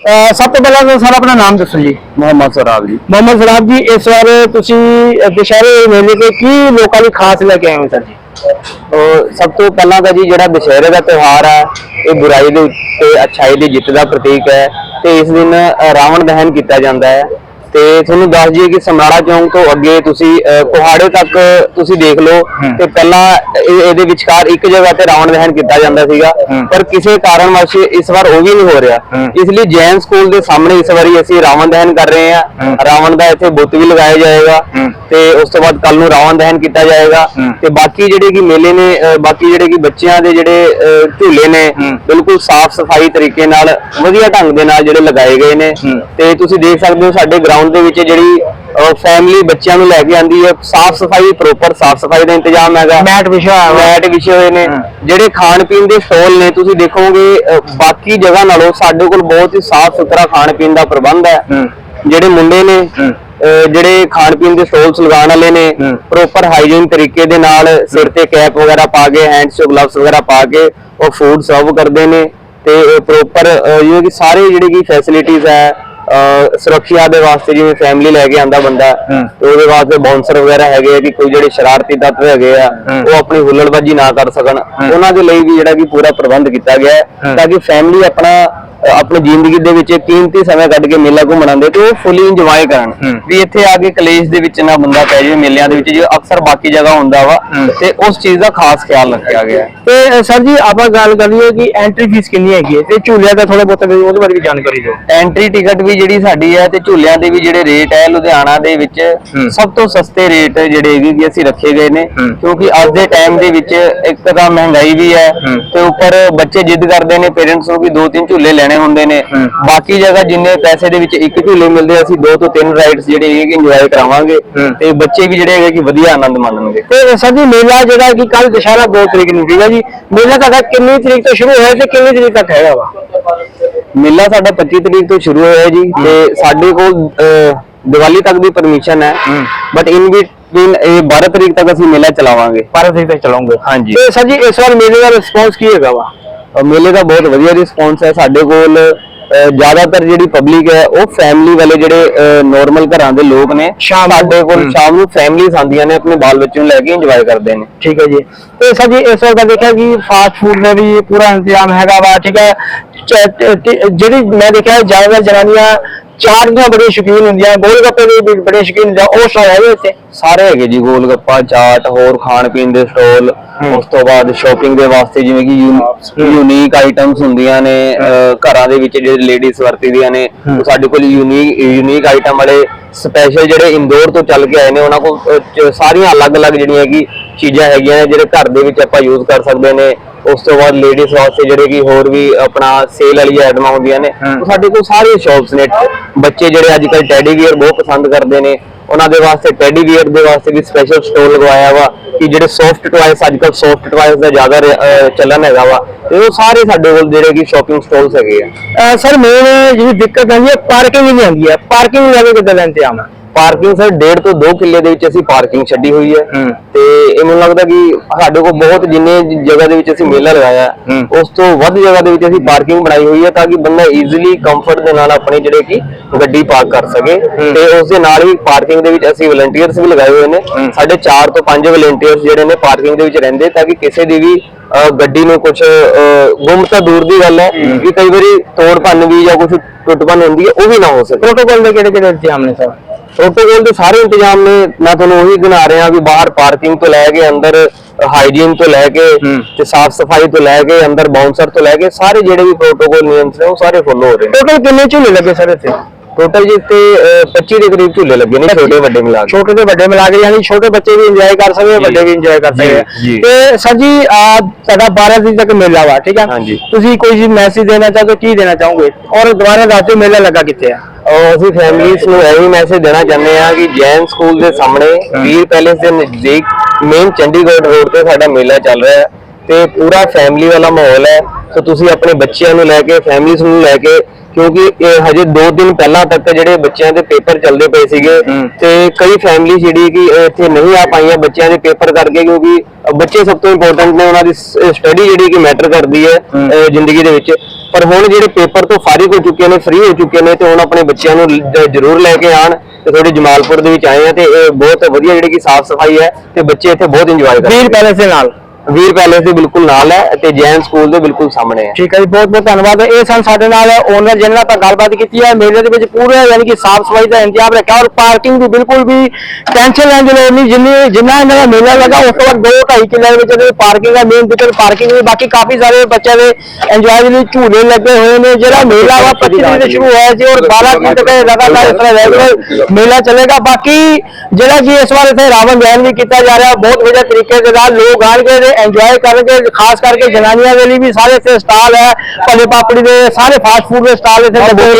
ਸਭ ਤੋਂ ਪਹਿਲਾਂ ਤਾਂ ਸਰ ਆਪਣਾ ਨਾਮ ਦੱਸੋ ਜੀ। ਮੁਹੰਮਦ ਸਰਾਬ ਜੀ। ਮੁਹੰਮਦ ਸਲਾਬ ਜੀ ਇਸ ਵਾਰ ਤੁਸੀਂ ਦੁਸ਼ਹਿਰੇ ਮੇਲੇ ਤੇ ਕੀ ਲੋਕਾਂ ਲਈ ਖਾਸ ਲੈ ਕੇ ਆਏ ਹੋ ਸਰ ਜੀ? ਸਭ ਤੋਂ ਪਹਿਲਾਂ ਤਾਂ ਜੀ ਜਿਹੜਾ ਦੁਸ਼ਹਿਰੇ ਦਾ ਤਿਉਹਾਰ ਹੈ ਇਹ ਬੁਰਾਈ ਦੇ ਉੱਤੇ ਅੱਛਾਈ ਦੀ ਜਿੱਤ ਦਾ ਪ੍ਰਤੀਕ ਹੈ ਤੇ ਇਸ ਦਿਨ ਰਾਵਣ ਦਹਨ ਕੀਤਾ ਜਾਂਦਾ ਹੈ। ਤੇ ਤੁਹਾਨੂੰ ਦੱਸ ਦਈਏ ਕਿ ਸਮਰਾਲਾ ਚੌਂਕ ਤੋਂ ਅੱਗੇ ਤੁਸੀਂ ਕੁਹਾੜੇ ਤੱਕ ਤੁਸੀਂ ਦੇਖ ਲਓ। ਤੇ ਪਹਿਲਾਂ ਇਹ- ਇਹਦੇ ਵਿਚਕਾਰ ਇੱਕ ਜਗ੍ਹਾ ਤੇ ਰਾਵਣ ਦਹਨ ਕੀਤਾ ਜਾਂਦਾ ਸੀਗਾ। ਪਰ ਕਿਸੇ ਕਾਰਨ ਵਸ਼ ਇਸ ਵਾਰ ਉਹ ਵੀ ਨਹੀਂ ਹੋ ਰਿਹਾ। ਇਸ ਲਈ ਜੈਨ ਸਕੂਲ ਦੇ ਸਾਹਮਣੇ ਇਸ ਵਾਰੀ ਅਸੀਂ ਰਾਵਣ ਦਹਨ ਕਰ ਰਹੇ ਹਾਂ। ਰਾਵਣ ਦਾ ਇੱਥੇ ਬੁੱਤ ਵੀ ਲਗਾਇਆ ਜਾਏਗਾ। ਤੇ ਉਸ ਤੋਂ ਬਾਅਦ ਕੱਲ ਨੂੰ ਰਾਵਣ ਦਹਨ ਕੀਤਾ ਜਾਏਗਾ। ਤੇ ਬਾਕੀ ਜਿਹੜੇ ਕਿ ਮੇਲੇ ਨੇ ਬਾਕੀ ਜਿਹੜੇ ਕਿ ਬੱਚਿਆਂ ਦੇ ਜਿਹੜੇ ਝੂਲੇ ਨੇ ਬਿਲਕੁਲ ਸਾਫ਼ ਸਫ਼ਾਈ ਤਰੀਕੇ ਨਾਲ ਵਧੀਆ ਢੰਗ ਦੇ ਨਾਲ ਜਿਹੜੇ ਲਗਾਏ ਗਏ ਨੇ। ਤੇ ਤੁਸੀਂ ਦੇਖ ਸਕਦੇ ਹੋ ਸਾਡੇ ਗਰਾਊਂਡ ਦੇ ਵਿੱਚ ਜਿਹੜੀ ਫੈਮਿਲੀ ਬੱਚਿਆਂ ਨੂੰ ਲੈ ਕੇ ਆਂਦੀ ਹੈ ਸਾਫ਼ ਸਫ਼ਾਈ ਪ੍ਰੋਪਰ ਸਾਫ਼ ਸਫ਼ਾਈ ਦਾ ਇੰਤਜ਼ਾਮ ਹੈਗਾ। ਮੈਟ ਵਿਛਿਆ ਹੋਇਆ ਵਾ। ਮੈਟ ਵਿਛੇ ਹੋਏ ਨੇ। ਜਿਹੜੇ ਖਾਣ ਪੀਣ ਦੇ ਸਟਾਲ ਨੇ ਤੁਸੀਂ ਦੇਖੋਗੇ ਬਾਕੀ ਜਗ੍ਹਾ ਨਾਲੋਂ ਸਾਡੇ ਕੋਲ ਬਹੁਤ ਹੀ ਸਾਫ਼ ਸੁਥਰਾ ਖਾਣ ਪੀਣ ਦਾ ਪ੍ਰਬੰਧ ਹੈ। ਜਿਹੜੇ ਮੁੰਡੇ ਨੇ ਜਿਹੜੇ ਖਾਣ ਪੀਣ ਦੇ ਸਟਾਲਸ ਲਗਾਉਣ ਵਾਲੇ ਨੇ ਪ੍ਰੋਪਰ ਹਾਈਜੀਨ ਤਰੀਕੇ ਦੇ ਨਾਲ ਸਿਰ ਤੇ ਕੈਪ ਵਗੈਰਾ ਪਾ ਕੇ ਹੈਂਡਸ ਤੇ ਗਲਵਸ ਵਗੈਰਾ ਪਾ ਕੇ ਉਹ ਫੂਡ ਸਰਵ ਕਰਦੇ ਨੇ ਤੇ ਪ੍ਰੋਪਰ ਕਿ ਸਾਰੇ ਜਿਹੜੇ ਕੀ ਫੈਸਿਲਿਟੀਆਂ ਹੈ ਸੁਰੱਖਿਆ ਦੇ ਵਾਸਤੇ ਜਿਵੇਂ ਫੈਮਿਲੀ ਲੈ ਕੇ ਆਂਦਾ ਬੰਦਾ ਤੇ ਉਹਦੇ ਵਾਸਤੇ ਬਾਉਂਸਰ ਵਗੈਰਾ ਹੈਗੇ ਆ ਕਿ ਕੋਈ ਜਿਹੜੇ ਸ਼ਰਾਰਤੀ ਤੱਤਵ ਹੈਗੇ ਆ ਉਹ ਆਪਣੀ ਹੁੱਲੜਬਾਜੀ ਨਾ ਕਰ ਸਕਣ। ਉਹਨਾਂ ਦੇ ਲਈ ਵੀ ਜਿਹੜਾ ਕਿ ਪੂਰਾ ਪ੍ਰਬੰਧ ਕੀਤਾ ਗਿਆ ਹੈ ਤਾਂ ਕਿ ਫੈਮਿਲੀ ਆਪਣਾ ਆਪਣੀ ਜ਼ਿੰਦਗੀ ਦੇ ਵਿੱਚ ਕੀਮਤੀ ਸਮਾਂ ਕੱਢ ਕੇ ਮੇਲਾ ਘੁੰਮਣ ਆਉਂਦੇ ਤੇ ਉਹ ਫੁੱਲੀ ਇੰਜੋਏ ਕਰਨ। ਵੀ ਇੱਥੇ ਆ ਕੇ ਕਲੇਸ਼ ਦੇ ਵਿੱਚ ਨਾ ਬੰਦਾ ਪੈ ਜਾਵੇ ਮੇਲਿਆਂ ਦੇ ਵਿੱਚ ਜੋ ਅਕਸਰ ਬਾਕੀ ਜਗ੍ਹਾ ਹੁੰਦਾ ਵਾ ਤੇ ਉਸ ਚੀਜ਼ ਦਾ ਖਾਸ ਖਿਆਲ ਰੱਖਿਆ ਗਿਆ। ਤੇ ਸਰ ਜੀ ਆਪਾਂ ਗੱਲ ਕਰੀਏ ਕਿ ਐਂਟਰੀ ਫੀਸ ਕਿੰਨੀ ਹੈਗੀ ਹੈ? ਤੇ ਝੂਲਿਆਂ ਦਾ ਥੋੜਾ ਬਹੁਤ ਉਹਦੇ ਬਾਰੇ ਵੀ ਜਾਣਕਾਰੀ ਦਿਓ। ਐਂਟਰੀ ਟਿਕਟ ਵੀ ਜਿਹੜੀ ਸਾਡੀ ਹੈ ਤੇ ਝੂਲਿਆਂ ਦੇ ਵੀ ਜਿਹੜੇ ਰੇਟ ਹੈ ਲੁਧਿਆਣਾ ਦੇ ਵਿੱਚ ਸਭ ਤੋਂ ਸਸਤੇ ਰੇਟ ਜਿਹੜੇ ਹੈਗੇ ਕਿ ਅਸੀਂ ਰੱਖੇ ਗਏ ਨੇ। ਕਿਉਂਕਿ ਅੱਜ ਦੇ ਟਾਈਮ ਦੇ ਵਿੱਚ ਇੱਕ ਤਾਂ ਮਹਿੰਗਾਈ ਵੀ ਹੈ ਤੇ ਉੱਪਰ ਬੱਚੇ ਜਿੱਦ ਕਰਦੇ ਨੇ ਪੇਰੈਂਟਸ ਨੂੰ ਵੀ ਦੋ ਤਿੰਨ ਝੂਲੇ ਲੈਣੇ ਹੁੰਦੇ ਨੇ। ਬਾਕੀ ਜਗ੍ਹਾ ਜਿੰਨੇ ਪੈਸੇ ਦੇ ਵਿੱਚ ਇੱਕ ਝੂਲੇ ਮਿਲਦੇ ਅਸੀਂ ਦੋ ਤੋਂ ਤਿੰਨ ਰਾਈਡਸ ਜਿਹੜੇ ਕਿ ਇੰਜੋਏ ਕਰਾਵਾਂਗੇ। ਤੇ ਬੱਚੇ ਵੀ ਜਿਹੜੇ ਹੈਗੇ ਕਿ ਵਧੀਆ ਆਨੰਦ ਮਾਣਨਗੇ। ਤੇ ਸਰ ਜੀ ਮੇਲਾ ਜਿਹੜਾ ਕਿ ਕੱਲ ਦੁਸ਼ਹਿਰਾ 2 ਤਰੀਕ ਨੂੰ ਸੀਗਾ ਜੀ? ਮੇਲਾ ਤੁਹਾਡਾ ਕਿੰਨੀ ਤਰੀਕ ਤੋਂ ਸ਼ੁਰੂ ਹੋਇਆ ਤੇ ਕਿੰਨੀ ਤਰੀਕ ਤੱਕ ਹੈਗਾ ਵਾ? ਮੇਲਾ ਸਾਡਾ 25 ਤਰੀਕ ਤੋਂ ਸ਼ੁਰੂ ਹੋਇਆ ਜੀ ਤੇ ਸਾਡੇ ਕੋਲ ਦੀਵਾਲੀ ਤੱਕ ਦੀ ਪਰਮਿਸ਼ਨ ਹੈ। ਬਟ ਇਨ ਬਿਟਵੀਨ ਇਹ 12 ਤਰੀਕ ਤੱਕ ਅਸੀਂ ਮੇਲਾ ਚਲਾਵਾਂਗੇ। 12 ਤਰੀਕ ਤੱਕ ਚਲਾਉਂਗੇ। ਹਾਂਜੀ। ਤੇ ਸਰ ਜੀ ਇਸ ਵਾਰ ਮੇਲੇ ਦਾ ਰਿਸਪੌਂਸ ਕੀ ਹੈਗਾ ਵਾ? ਮੇਲੇ ਦਾ ਬਹੁਤ ਵਧੀਆ ਰਿਸਪੌਂਸ ਹੈ। ਸਾਡੇ ਕੋਲ ਜ਼ਿਆਦਾਤਰ ਜਿਹੜੀ ਪਬਲਿਕ ਹੈ ਉਹ ਫੈਮਿਲੀ ਵਾਲੇ ਜਿਹੜੇ ਨਾਰਮਲ ਘਰਾਂ ਦੇ ਲੋਕ ਨੇ ਸਾਡੇ ਕੋਲ ਸ਼ਾਮ ਨੂੰ ਫੈਮਿਲੀਜ਼ ਆਉਂਦੀਆਂ ਨੇ ਆਪਣੇ ਬਾਲ ਬੱਚੇ ਨੂੰ ਲੈ ਕੇ ਇੰਜੋਏ ਕਰਦੇ ਨੇ। ਠੀਕ ਹੈ ਜੀ। ਤੇ ਸਰ ਜੀ ਇਸ ਵਾਰ ਤਾਂ ਦੇਖਿਆ ਕਿ ਫਾਸਟ ਫੂਡ ਦਾ ਵੀ ਪੂਰਾ ਇੰਤਜ਼ਾਮ ਹੈਗਾ ਵਾ ਠੀਕ ਹੈ। ਜਿਹੜੀ ਮੈਂ ਦੇਖਿਆ ਜ਼ਿਆਦਾਤਰ ਜਨਾਨੀਆਂ ਚਾਟ ਦੀਆਂ ਬੜੀ ਸ਼ੌਕੀਨ ਹੁੰਦੀਆਂ ਗੋਲ ਗੱਪੇ ਦੀ ਵੀ ਬੜੇ ਸ਼ੌਕੀਨ ਹੁੰਦੀਆਂ ਉਹ ਸਭ ਹੈਗੇ ਇੱਥੇ। ਸਾਰੇ ਹੈਗੇ ਜੀ ਗੋਲ ਗੱਪਾ ਚਾਟ ਹੋਰ ਖਾਣ ਪੀਣ ਦੇ ਸਟਾਲ। ਉਸ ਤੋਂ ਬਾਅਦ ਸ਼ਾਪਿੰਗ ਦੇ ਵਾਸਤੇ ਜਿਵੇਂ ਕਿ ਯੂਨੀਕ ਆਈਟਮਸ ਹੁੰਦੀਆਂ ਨੇ ਅਹ ਘਰਾਂ ਦੇ ਵਿੱਚ ਜਿਹੜੇ ਲੇਡੀਜ਼ ਵਰਤੀਆਂ ਨੇ ਉਹ ਸਾਡੇ ਕੋਲ ਯੂਨੀਕ ਯੂਨੀਕ ਆਈਟਮ ਵਾਲੇ ਸਪੈਸ਼ਲ ਜਿਹੜੇ ਇੰਦੌਰ ਤੋਂ ਚੱਲ ਕੇ ਆਏ ਨੇ ਉਹਨਾਂ ਕੋਲ ਅਹ, ਚ- ਸਾਰੀਆਂ ਅਲੱਗ-ਅਲੱਗ ਜਿਹੜੀਆਂ ਕਿ ਚੀਜ਼ਾਂ ਹੈਗੀਆਂ ਨੇ ਜਿਹੜੇ ਘਰ ਦੇ ਵਿੱਚ ਆਪਾਂ ਯੂਜ਼ ਕਰ ਸਕਦੇ ਨੇ। ਉਸ ਤੋਂ ਬਾਅਦ ਲੇਡੀਜ਼ ਵਾਸਤੇ ਜਿਹੜੇ ਕਿ ਹੋਰ ਵੀ ਆਪਣਾ ਸੇਲ ਵਾਲੀ ਆਈਟਮਾਂ ਹੁੰਦੀਆਂ ਨੇ ਉਹ ਸਾਡੇ ਕੋਲ ਸਾਰੀਆਂ ਸ਼ਾਪਸ ਨੇ। ਬੱਚੇ ਜਿਹੜੇ ਅੱਜ ਕੱਲ ਟੈਡੀ ਵੀਅਰ ਬਹੁਤ ਪਸੰਦ ਕਰਦੇ ਨੇ। ਉਹਨਾਂ ਦੇ ਵਾਸਤੇ ਟੈਡੀ ਵੀਅਰ ਦੇ ਵਾਸਤੇ ਵੀ ਸਪੈਸ਼ਲ ਸਟੋਰ ਲਗਵਾਇਆ ਵਾ ਕਿ ਜਿਹੜੇ ਸੌਫਟ ਟੁਆਇਸ ਅੱਜ ਕੱਲ ਸੌਫਟ ਟੁਆਇਸ ਦਾ ਜ਼ਿਆਦਾ ਚੱਲਣ ਹੈਗਾ ਵਾ। ਤੇ ਉਹ ਸਾਰੇ ਸਾਡੇ ਕੋਲ ਜਿਹੜੇ ਕਿ ਸ਼ਾਪਿੰਗ ਸਟਾਲਸ ਹੈਗੇ ਆ। ਸਰ ਮੇਨ ਜਿਹੜੀ ਦਿੱਕਤ ਆਉਂਦੀ ਹੈ ਪਾਰਕਿੰਗ ਦੀ ਆਉਂਦੀ ਹੈ। ਪਾਰਕਿੰਗ ਵੀ ਕਿੱਦਾਂ ਦਾ ਇੰਤਜ਼ਾਮ ਹੈ? ਪਾਰਕਿੰਗ ਸਰ 1.5 ਤੋਂ 2 ਕਿੱਲੇ ਦੇ ਵਿੱਚ ਅਸੀਂ ਪਾਰਕਿੰਗ ਛੱਡੀ ਹੋਈ ਹੈ। ਤੇ ਇਹ ਮੈਨੂੰ ਲੱਗਦਾ ਕਿ ਸਾਡੇ ਕੋਲ ਬਹੁਤ ਜਿੰਨੇ ਜਗ੍ਹਾ ਦੇ ਵਿੱਚ ਅਸੀਂ ਮੇਲਾ ਲਗਾਇਆ ਉਸ ਤੋਂ ਵੱਧ ਜਗ੍ਹਾ ਦੇ ਵਿੱਚ ਅਸੀਂ ਪਾਰਕਿੰਗ ਬਣਾਈ ਹੋਈ ਹੈ ਤਾਂ ਕਿ ਬੰਦਾ ਈਜ਼ੀਲੀ ਕੰਫਰਟ ਦੇ ਨਾਲ ਆਪਣੀ ਜਿਹੜੇ ਕਿ ਗੱਡੀ ਪਾਰਕ ਕਰ ਸਕੇ। ਤੇ ਉਸ ਦੇ ਨਾਲ ਹੀ ਪਾਰਕਿੰਗ ਦੇ ਵਿੱਚ ਅਸੀਂ ਵਲੰਟੀਅਰਸ ਵੀ ਲਗਾਏ ਹੋਏ ਨੇ। ਸਾਡੇ 4 ਤੋਂ 5 ਵਲੰਟੀਅਰਸ ਜਿਹੜੇ ਨੇ ਪਾਰਕਿੰਗ ਦੇ ਵਿੱਚ ਰਹਿੰਦੇ ਤਾਂ ਕਿ ਕਿਸੇ ਦੀ ਵੀ ਗੱਡੀ ਨੂੰ ਕੁਝ ਗੁੰਮ ਤਾਂ ਦੂਰ ਦੀ ਗੱਲ ਹੈ ਕਿ ਕਈ ਵਾਰੀ ਤੋੜ ਭੰਨ ਵੀ ਜਾਂ ਕੁਝ ਟੁੱਟ ਭੰਨ ਹੁੰਦੀ ਹੈ ਉਹ ਵੀ ਨਾ ਹੋ ਸਕੇ। ਪ੍ਰੋਟੋਕਾਲ ਦੇ ਕਿਹੜੇ ਕਿਹੜੇ ਇੰਤਜ਼ਾਮ ਨੇ ਸਰ? ਪ੍ਰੋਟੋਕੋਲ ਦੇ ਸਾਰੇ ਇੰਤਜ਼ਾਮ ਨੇ। ਮੈਂ ਤੁਹਾਨੂੰ ਉਹੀ ਗਿਣਾ ਰਿਹਾ ਵੀ ਬਾਹਰ ਪਾਰਕਿੰਗ ਤੋਂ ਲੈ ਕੇ ਅੰਦਰ ਹਾਈਜੀਨ ਤੋਂ ਲੈ ਕੇ ਤੇ ਸਾਫ਼ ਸਫ਼ਾਈ ਤੋਂ ਲੈ ਕੇ ਅੰਦਰ ਬਾਉਂਸਰ ਤੋਂ ਲੈ ਕੇ ਸਾਰੇ ਜਿਹੜੇ ਵੀ ਪ੍ਰੋਟੋਕੋਲ ਨਿਯਮ ਨੇ ਉਹ ਸਾਰੇ ਫੋਲੋ ਹੋ ਰਹੇ ਨੇ। ਟੋਟਲ ਕਿੰਨੇ ਝੂਲੇ ਲੱਗੇ ਸਰ ਇੱਥੇ? ਟੋਟਲ ਜੀ ਤੇ 25 ਦੇ ਕਰੀਬ ਝੂਲੇ ਲੱਗੇ ਨੇ ਛੋਟੇ ਵੱਡੇ ਮਿਲਾ ਕੇ। ਛੋਟੇ ਤੇ ਵੱਡੇ ਮਿਲਾ ਕੇ ਯਾਨੀ ਛੋਟੇ ਬੱਚੇ ਵੀ ਇੰਜੋਏ ਕਰ ਸਕਦੇ ਵੱਡੇ ਵੀ ਇੰਜੋਏ ਕਰ ਸਕਦੇ ਜੀ। ਆ। ਤੇ ਸਰ ਜੀ ਆ ਤੁਹਾਡਾ 12 ਤਰੀਕ ਤੱਕ ਮੇਲਾ ਵਾ ਠੀਕ ਹਾਂਜੀ। ਤੁਸੀਂ ਕੋਈ ਮੈਸੇਜ ਦੇਣਾ ਚਾਹੋਗੇ ਕੀ ਦੇਣਾ ਚਾਹੋਗੇ? ਔਰ ਦੁਬਾਰਾ ਦੱਸ ਦਿਓ ਮੇਲਾ ਲੱਗਾ ਕਿੱਥੇ ਆ? ਅਸੀਂ ਫੈਮਿਲੀਜ਼ ਨੂੰ ਇਹ ਵੀ ਮੈਸੇਜ ਦੇਣਾ ਚਾਹੁੰਦੇ ਹਾਂ ਕਿ ਜੈਨ ਸਕੂਲ ਦੇ ਸਾਹਮਣੇ ਵੀਰ ਪੈਲੇਸ ਦੇ ਨਜ਼ਦੀਕ ਮੇਨ ਚੰਡੀਗੜ੍ਹ ਰੋਡ ਤੇ ਸਾਡਾ ਮੇਲਾ ਚੱਲ ਰਿਹਾ ਹੈ ਤੇ ਪੂਰਾ ਫੈਮਿਲੀ ਵਾਲਾ ਮਾਹੌਲ ਹੈ। ਸੋ ਤੁਸੀਂ ਆਪਣੇ ਬੱਚਿਆਂ ਨੂੰ ਲੈ ਕੇ ਫੈਮਿਲੀਜ਼ ਨੂੰ ਲੈ ਕੇ ਕਿਉਂਕਿ ਇਹ ਹਜੇ 2 ਦਿਨ ਪਹਿਲਾਂ ਤੱਕ ਜਿਹੜੇ ਬੱਚਿਆਂ ਦੇ ਪੇਪਰ ਚੱਲਦੇ ਪਏ ਸੀਗੇ। ਤੇ ਕਈ ਫੈਮਿਲੀ ਜਿਹੜੀ ਕਿ ਇੱਥੇ ਨਹੀਂ ਆ ਪਾਈਆਂ ਬੱਚਿਆਂ ਦੇ ਪੇਪਰ ਕਰਕੇ ਕਿਉਂਕਿ ਬੱਚੇ ਸਭ ਤੋਂ ਇੰਪੋਰਟੈਂਟ ਨੇ ਉਹਨਾਂ ਦੀ ਸਟੱਡੀ ਜਿਹੜੀ ਕਿ ਮੈਟਰ ਕਰਦੀ ਹੈ ਜ਼ਿੰਦਗੀ ਦੇ ਵਿੱਚ। ਪਰ ਹੁਣ ਜਿਹੜੇ ਪੇਪਰ ਤੋਂ ਫਾਰਿਗ ਹੋ ਚੁੱਕੇ ਨੇ ਫ੍ਰੀ ਹੋ ਚੁੱਕੇ ਨੇ ਤੇ ਹੁਣ ਆਪਣੇ ਬੱਚਿਆਂ ਨੂੰ ਜ਼ਰੂਰ ਲੈ ਕੇ ਆਣ ਤੇ ਥੋੜੀ ਜਮਾਲਪੁਰ ਦੇ ਵਿੱਚ ਆਏ ਆ ਤੇ ਇਹ ਬਹੁਤ ਵਧੀਆ ਜਿਹੜੀ ਕਿ ਸਾਫ਼ ਸਫ਼ਾਈ ਹੈ ਤੇ ਬੱਚੇ ਇੱਥੇ ਬਹੁਤ ਇੰਜੋਏ ਕਰਦੇ ਵੀਰ ਪੈਲੇਸ ਦੇ ਨਾਲ। ਵੀਰ ਪੈਲੇਸ ਦੇ ਬਿਲਕੁਲ ਨਾਲ ਹੈ ਤੇ ਜੈਨ ਸਕੂਲ ਦੇ ਬਿਲਕੁਲ ਸਾਹਮਣੇ ਹੈ। ਠੀਕ ਹੈ ਜੀ, ਬਹੁਤ ਬਹੁਤ ਧੰਨਵਾਦ। ਇਹ ਸਨ ਸਾਡੇ ਨਾਲ ਓਨਰ ਜਿਹਨਾਂ ਨਾਲ ਆਪਾਂ ਗੱਲਬਾਤ ਕੀਤੀ ਹੈ। ਮੇਲੇ ਦੇ ਵਿੱਚ ਪੂਰੇ ਯਾਨੀ ਕਿ ਸਾਫ਼ ਸਫ਼ਾਈ ਦਾ ਇੰਤਜ਼ਾਮ ਰੱਖਿਆ ਔਰ ਪਾਰਕਿੰਗ ਦੀ ਬਿਲਕੁਲ ਵੀ ਟੈਨਸ਼ਨ ਲੈਣ ਦੀ ਲੋੜ ਨਹੀਂ। ਜਿੰਨੀ ਜਿੰਨਾ ਇਹਨਾਂ ਦਾ ਮੇਲਾ ਲੱਗਾ, ਉਸ ਤੋਂ ਬਾਅਦ 2.5 ਕਿੱਲੇ ਵਿੱਚ ਇਹਦੀ ਪਾਰਕਿੰਗ ਦਾ ਮੇਨ ਦਿੱਕਤ ਪਾਰਕਿੰਗ ਦੀ ਬਾਕੀ ਕਾਫੀ ਸਾਰੇ ਬੱਚਿਆਂ ਦੇ ਇੰਜੋਏ ਦੇ ਲਈ ਝੂਲੇ ਲੱਗੇ ਹੋਏ ਨੇ। ਜਿਹੜਾ ਮੇਲਾ ਵਾ 25 ਤਰੀਕ ਤੋਂ ਸ਼ੁਰੂ ਹੋਇਆ ਸੀ ਔਰ 12 ਤਰੀਕ ਤੱਕ ਲਗਾਤਾਰ ਇਸ ਤਰ੍ਹਾਂ ਰੈਗੂਲਰ ਮੇਲਾ ਚੱਲੇਗਾ। ਬਾਕੀ ਜਿਹੜਾ ਕਿ ਇਸ ਵਾਰ ਇੱਥੇ ਰਾਵਣ ਦਹਨ ਵੀ ਕੀਤਾ ਜਾ ਰਿਹਾ, ਬਹੁਤ ਵਧੀਆ ਤਰੀਕੇ ਦੇ ਨਾਲ ਲੋਕ ਆਣਗੇ ਇੰਜੋਏ ਕਰਨਗੇ ਖਾਸ ਕਰਕੇ ਜਨਾਨੀਆਂ ਦੇ ਲਈ ਵੀ ਸਾਰੇ ਇੱਥੇ ਸਟਾਲ ਹੈ ਭਲੇ ਪਾਪੜੀ ਦੇ ਸਾਰੇ ਫਾਸਟ ਫੂਡ ਦੇ ਸਟਾਲ ਇੱਥੇ ਲੱਗੇ ਹੋਏ।